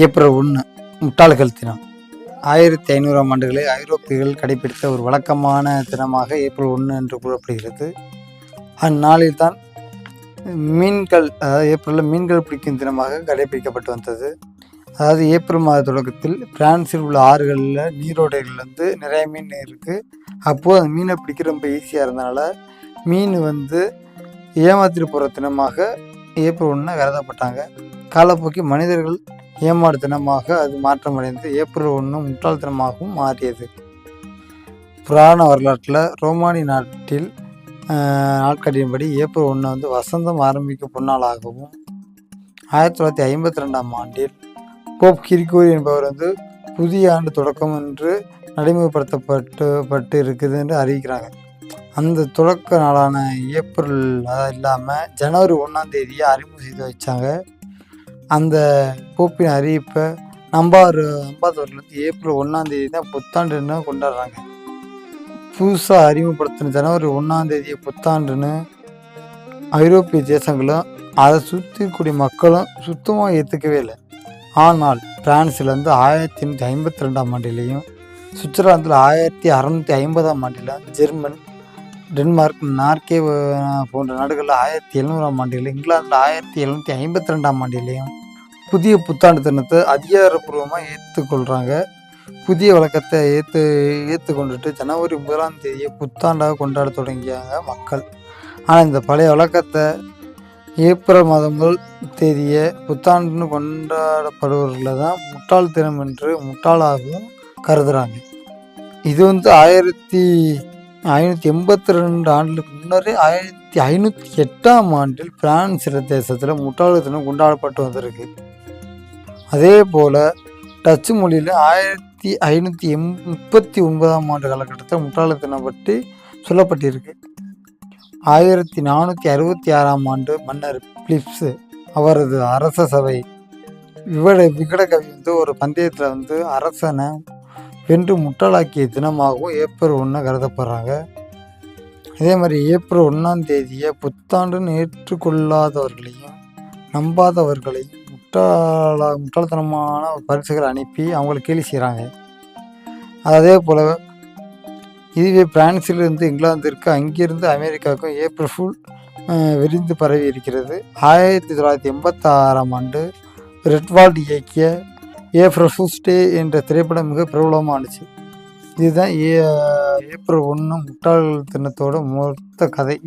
April ஒன்று முட்டாள்கள் தினம். ஆயிரத்தி ஐநூறாம் ஆண்டுகளில் ஐரோப்பியர்கள் கடைபிடித்த ஒரு வழக்கமான தினமாக ஏப்ரல் ஒன்று என்று கூறப்படுகிறது. அந்நாளில் தான் மீன்கள் அதாவது ஏப்ரலில் மீன்கள் பிடிக்கும் தினமாக கடைபிடிக்கப்பட்டு வந்தது. அதாவது ஏப்ரல் மாத தொடக்கத்தில் பிரான்சில் உள்ள ஆறுகளில் நீரோடைகள் வந்து நிறைய மீன் இருக்குது அப்போது அந்த மீனை பிடிக்க ரொம்ப ஈஸியாக இருந்தனால மீன் வந்து ஏமாத்திட்டு போகிற தினமாக ஏப்ரல் ஒன்று கருதப்பட்டாங்க. காலப்போக்கி மனிதர்கள் ஏமாறு தினமாக அது மாற்றமடைந்து ஏப்ரல் ஒன்று முட்டாள்தனமாகவும் மாறியது. புராண வரலாற்றில் ரோமானி நாட்டில் நாட்காட்டியின்படி ஏப்ரல் ஒன்று வந்து வசந்தம் ஆரம்பிக்கும் பொன்னாளாகவும் ஆயிரத்தி தொள்ளாயிரத்தி ஐம்பத்தி ரெண்டாம் ஆண்டில் போப் கிரிகோரி என்பவர் வந்து புதிய ஆண்டு தொடக்கம் என்று நடைமுறைப்படுத்தப்பட்டு பட்டு இருக்குது என்று அறிவிக்கிறாங்க. அந்த தொடக்க நாளான ஏப்ரல் இல்லாமல் ஜனவரி ஒன்றாம் தேதியை அறிமுகம் செய்து வச்சாங்க. அந்த போப்பின் அறிவிப்பை நம்பாறு நம்பாதவர்கள் ஏப்ரல் ஒன்றாந்தேதி தான் புத்தாண்டுன்னு கொண்டாடுறாங்க. புதுசாக அறிமுகப்படுத்தின ஜனவரி ஒன்றாந்தேதியை புத்தாண்டுன்னு ஐரோப்பிய தேசங்களும் அதை சுற்றிக்கூடிய மக்களும் சுத்தமாக ஏற்றுக்கவே இல்லை. ஆனால் பிரான்ஸில் ஆயிரத்தி எண்ணூற்றி ஐம்பத்தி ரெண்டாம் ஆண்டிலையும் சுவிட்சர்லாந்தில் ஆயிரத்தி அறநூற்றி ஐம்பதாம் ஆண்டில் ஜெர்மன் டென்மார்க் நார்கே போன்ற நாடுகளில் ஆயிரத்தி எழுநூறாம் ஆண்டிலும் இங்கிலாந்தில் ஆயிரத்தி எழுநூற்றி ஐம்பத்தி ரெண்டாம் ஆண்டிலையும் புதிய புத்தாண்டு தினத்தை அதிகாரப்பூர்வமாக ஏற்றுக்கொள்கிறாங்க புதிய வழக்கத்தை ஏற்று ஏற்றுக்கொண்டுட்டு ஜனவரி முதலாம் தேதியை புத்தாண்டாக கொண்டாட தொடங்கியாங்க மக்கள். ஆனால் இந்த பழைய வழக்கத்தை ஏப்ரல் மாதம் முதல் தேதியை புத்தாண்டுன்னு கொண்டாடப்படுவர்களை தான் முட்டாள் தினம் என்று முட்டாளாகவும் கருதுகிறாங்க இது வந்து ஆயிரத்தி ஐநூற்றி எண்பத்தி ரெண்டு ஆண்டுக்கு முன்னரே ஆயிரத்தி ஐநூற்றி எட்டாம் ஆண்டில் பிரான்ஸ் தேசத்தில் முட்டாள் தினம் கொண்டாடப்பட்டு வந்திருக்கு. அதே போல் டச்சு மொழியில் ஆயிரத்தி ஐநூற்றி எம் முப்பத்தி ஒன்பதாம் ஆண்டு காலகட்டத்தில் முட்டாள் பற்றி சொல்லப்பட்டிருக்கு. ஆயிரத்தி நானூற்றி அறுபத்தி ஆறாம் ஆண்டு மன்னர் பிலிப்ஸு அவரது அரச சபை விவட விகடகவி வந்து ஒரு பந்தயத்தில் வந்து அரசனை வென்று முட்டாளாக்கிய தினமாகவும் ஏப்ரல் ஒன்று கருதப்படுறாங்க. அதே மாதிரி ஏப்ரல் ஒன்றாம் தேதியை புத்தாண்டுன்னு ஏற்றுக்கொள்ளாதவர்களையும் நம்பாதவர்களையும் முட்டாள முட்டாள்தனமான பரிசுகள் அனுப்பி அவங்களை கேலி செய்கிறாங்க அதே போல் இதுவே பிரான்சிலிருந்து இங்கிலாந்திற்கு அங்கிருந்து அமெரிக்காவுக்கும் ஏப்ரல் ஃபுல் விரிந்து பரவி இருக்கிறது. ஆயிரத்தி தொள்ளாயிரத்தி எண்பத்தாறாம் ஆண்டு ரெட்வால்ட் இயக்கிய ஏப்ரல் ஃபுல்ஸ் டே என்ற திரைப்படம் மிக பிரபலமானுச்சு. இதுதான் ஏ ஏப்ரல் ஒன்று முட்டாள் தினத்தோட மொத்த கதை.